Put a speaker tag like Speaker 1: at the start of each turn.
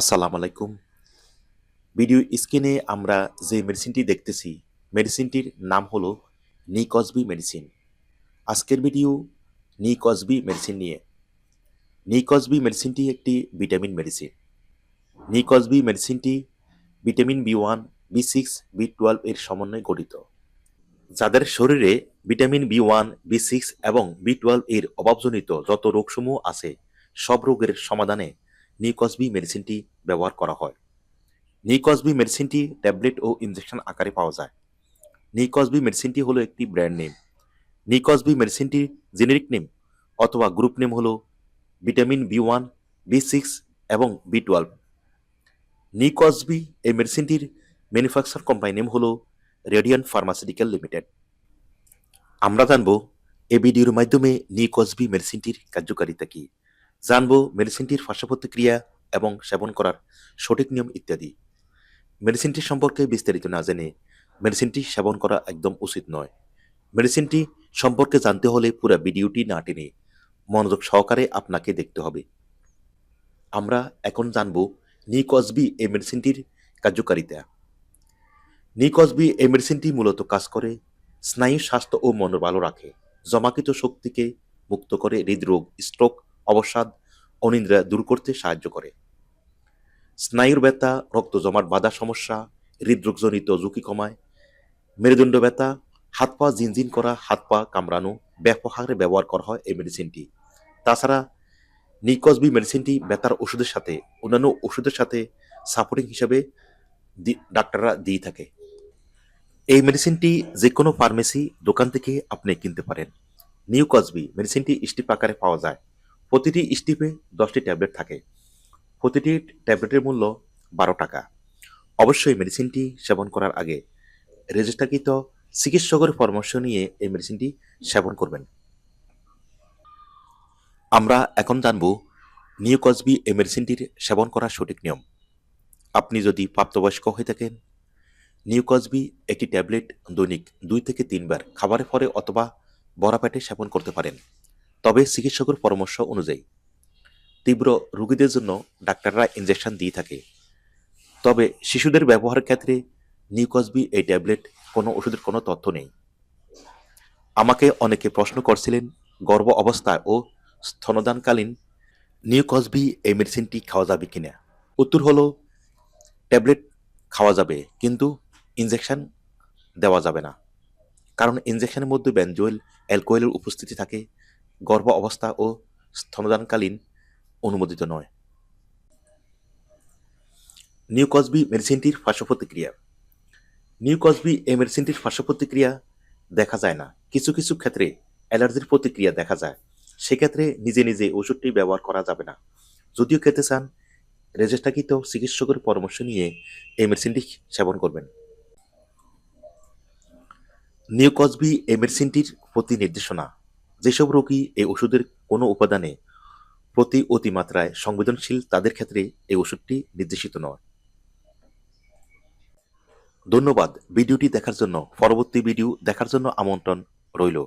Speaker 1: আসসালামু আলাইকুম। ভিডিও স্ক্রিনে আমরা যে মেডিসিনটি দেখতেছি, মেডিসিনটির নাম হলো নিকসবি মেডিসিন। আজকের ভিডিও নিকসবি মেডিসিন নিয়ে। নিকসবি মেডিসিনটি একটি ভিটামিন মেডিসিন। নিকসবি মেডিসিনটি vitamin B one, B six, B twelve এর সমন্বয়ে গঠিত। যাদের শরীরে vitamin B one, B six এবং বি টুয়েলভ এর অভাবজনিত যত রোগসমূহ আছে, সব রোগের সমাধানে নিকসবি মেডিসিনটি ব্যবহার করা হয়। নিকসবি মেডিসিনটি ট্যাবলেট ও ইনজেকশন আকারে পাওয়া যায়। নিকসবি মেডিসিনটি হলো একটি ব্র্যান্ড নেম। নিকসবি মেডিসিনটির জেনেরিক নেম অথবা গ্রুপ নেম হলো vitamin B one, B six এবং বি টুয়েলভ। নিকসবি এই মেডিসিনটির ম্যানুফ্যাকচার কোম্পানি নেম হলো রেডিয়ান ফার্মাসিউটিক্যাল লিমিটেড। আমরা জানব এই ভিডিওর মাধ্যমে নিকসবি মেডিসিনটির কার্যকারিতা কী। জানব মেডিসিনটির পার্শ্বপ্রতিক্রিয়া এবং সেবন করার সঠিক নিয়ম ইত্যাদি। মেডিসিনটি সম্পর্কে বিস্তারিত না জেনে মেডিসিনটি সেবন করা একদম উচিত নয়। মেডিসিনটি সম্পর্কে জানতে হলে পুরো ভিডিওটি না টেনে মনোযোগ সহকারে আপনাকে দেখতে হবে। আমরা এখন জানব নিকসবি এই মেডিসিনটির কার্যকারিতা। নিকসবি এই মেডিসিনটি মূলত কাজ করে, স্নায়ু স্বাস্থ্য ও মন ভালো রাখে, জমাকৃত শক্তিকে মুক্ত করে হৃদরোগ, স্ট্রোক অবসাদ অনিদ্রা দূর করতে সাহায্য করে। স্নায়ুর ব্যথা, রক্ত জমাট বাধা সমস্যা, হৃদরোগজনিত ঝুঁকি কমায়। মেরুদণ্ড ব্যথা, হাত পা জিনজিন করা, হাত পা কামড়ানো ব্যাপক হারে ব্যবহার করা হয় এই মেডিসিনটি তাছাড়া নিকসবি মেডিসিনটি ব্যথার ওষুধের সাথে, অন্যান্য ওষুধের সাথে সাপোর্টিং হিসাবে ডাক্তাররা দিয়ে থাকে। এই মেডিসিনটি যে কোনো ফার্মেসি দোকান থেকে আপনি কিনতে পারেন। নিউ কসবি মেডিসিনটি স্টিপ আকারে পাওয়া যায়। প্রতিটি স্টিপে দশটি ট্যাবলেট থাকে। প্রতিটি ট্যাবলেটের মূল্য বারো টাকা। অবশ্যই মেডিসিনটি সেবন করার আগে রেজিস্টারকৃত চিকিৎসকের পরামর্শ নিয়ে এই মেডিসিনটি সেবন করবেন। আমরা এখন জানব নিউ কসবি এই মেডিসিনটির সেবন করার সঠিক নিয়ম। আপনি যদি প্রাপ্তবয়স্ক হয়ে থাকেন নিউ কসবি একটি ট্যাবলেট দৈনিক দুই থেকে তিনবার খাবারের পরে অথবা বড়া পেটে সেবন করতে পারেন। তবে চিকিৎসকের পরামর্শ অনুযায়ী, তীব্র রোগীদের জন্য ডাক্তাররা ইনজেকশন দিয়ে থাকে। তবে শিশুদের ব্যবহারের ক্ষেত্রে নিউকসবি এই ট্যাবলেট কোনো ওষুধের কোনো তথ্য নেই। আমাকে অনেকে প্রশ্ন করছিলেন, গর্ভ অবস্থায় ও স্তনদানকালীন নিউকসবি এই মেডিসিনটি খাওয়া যাবে কিনা? উত্তর হলো, ট্যাবলেট খাওয়া যাবে, কিন্তু ইনজেকশন দেওয়া যাবে না। কারণ ইনজেকশনের মধ্যে বেনজোয়েল অ্যালকোহলের উপস্থিতি থাকে গর্ভ অবস্থা ও স্তনদানকালীন অনুমোদিত নয়। নিউকসবি মেডিসিনটির পার্শ্বপ্রতিক্রিয়া। নিউকসবি এই মেডিসিনটির পার্শ্বপ্রতিক্রিয়া দেখা যায় না। কিছু কিছু ক্ষেত্রে অ্যালার্জির প্রতিক্রিয়া দেখা যায়। সেক্ষেত্রে নিজে নিজে ওষুধটি ব্যবহার করা যাবে না। যদিও খেতে চান, রেজিস্টারকৃত চিকিৎসকের পরামর্শ নিয়ে এই মেডিসিনটি সেবন করবেন। নিউকসবি এই মেডিসিনটির প্রতি নির্দেশনা যেসব রোগী এই ওষুধের কোনো উপাদানে প্রতি অতিমাত্রায় সংবেদনশীল, তাদের ক্ষেত্রে এই ওষুধটি নির্দেশিত নয়। ধন্যবাদ। ভিডিওটি দেখার জন্য, পরবর্তী ভিডিও দেখার জন্য আমন্ত্রণ রইল।